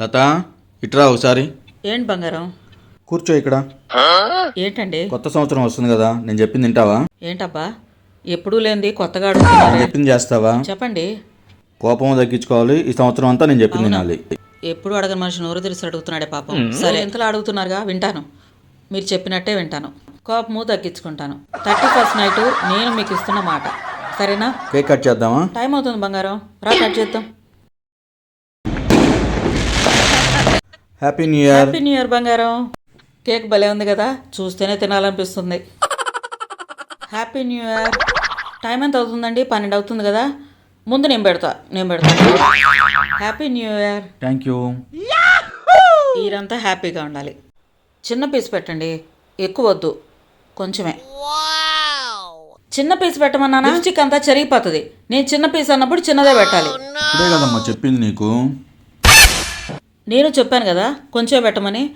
లత ఇట్రా ఒకసారి. ఏంటి బంగారం? కూర్చో ఇక్కడ. ఏంటండి? కొత్త సంవత్సరం వస్తుంది కదా నేను చెప్పింది తింటావా ఏంటబ్బా? ఎప్పుడూ లేనిది కొత్తగా అడుగుతున్నారే. చెప్పింది చేస్తావా? చెప్పండి. కోపం తగ్గించుకోవాలి ఈ సంవత్సరం అంతా నేను చెప్పింది తినాలి ఎప్పుడు అడగని మనిషి నోరు తెరిసి అడుగుతున్నాడే పాపం. సరే ఎంతలా అడుగుతున్నారుగా వింటాను. మీరు చెప్పినట్టే వింటాను. కోపము తగ్గించుకుంటాను. థర్టీ ఫస్ట్ నైట్ నేను మీకు ఇస్తున్న మాట. సరేనా? కేక్ కట్ చేద్దామా? టైం అవుతుంది బంగారం. రా కట్ చేద్దాం. Happy new year happy new year బంగారం. కేక్ భలే ఉంది కదా చూస్తేనే తినాలనిపిస్తుంది. హ్యాపీ న్యూ ఇయర్ టైం ఎంత అవుతుందండి? పన్నెండు అవుతుంది కదా. ముందు నేను పెడతా నేను పెడతాను happy new year thank you ఈరంతా హ్యాపీగా ఉండాలి. చిన్న పీస్ పెట్టండి ఎక్కువ వద్దు కొంచెమే. చిన్న పీస్ పెట్టమన్నా లిప్స్టిక్ అంతా చెరిగిపోతుంది. నేను చిన్న పీస్ అన్నప్పుడు చిన్నదే పెట్టాలి. కదమ్మా చెప్పింది నీకు. నేను చెప్పాను కదా కొంచెం పెట్టమని.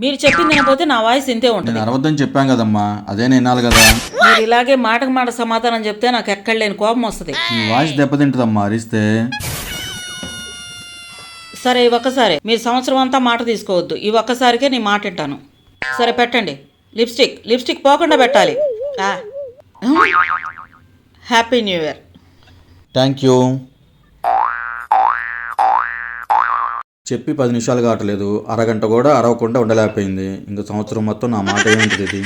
మీరు చెప్పింది వినకపోతే నా వాయిస్ ఇంతే ఉంటుంది. నేను అరవద్దని చెప్పాను కదమ్మా అదే నేను కదా. మీరు ఇలాగే మాటకు మాట సమాధానం చెప్తే నాకు ఎక్కడ లేని కోపం వస్తుంది. నీ వాయిస్ దెబ్బతింటుందమ్మా అరిస్తే. సరే ఈ ఒక్కసారి. మీరు సంవత్సరం అంతా మాట తీసుకోవద్దు. ఈ ఒక్కసారికే నీ మాట వింటాను. సరే పెట్టండి. లిప్స్టిక్ లిప్స్టిక్ పోకుండా పెట్టాలి. Happy new year. Thank you. చెప్పి పది నిమిషాలు కావట్లేదు అరగంట కూడా అరవకుండా ఉండలేకపోయింది. ఇంక సంవత్సరం మొత్తం నా మాట ఏంటిది ఇది?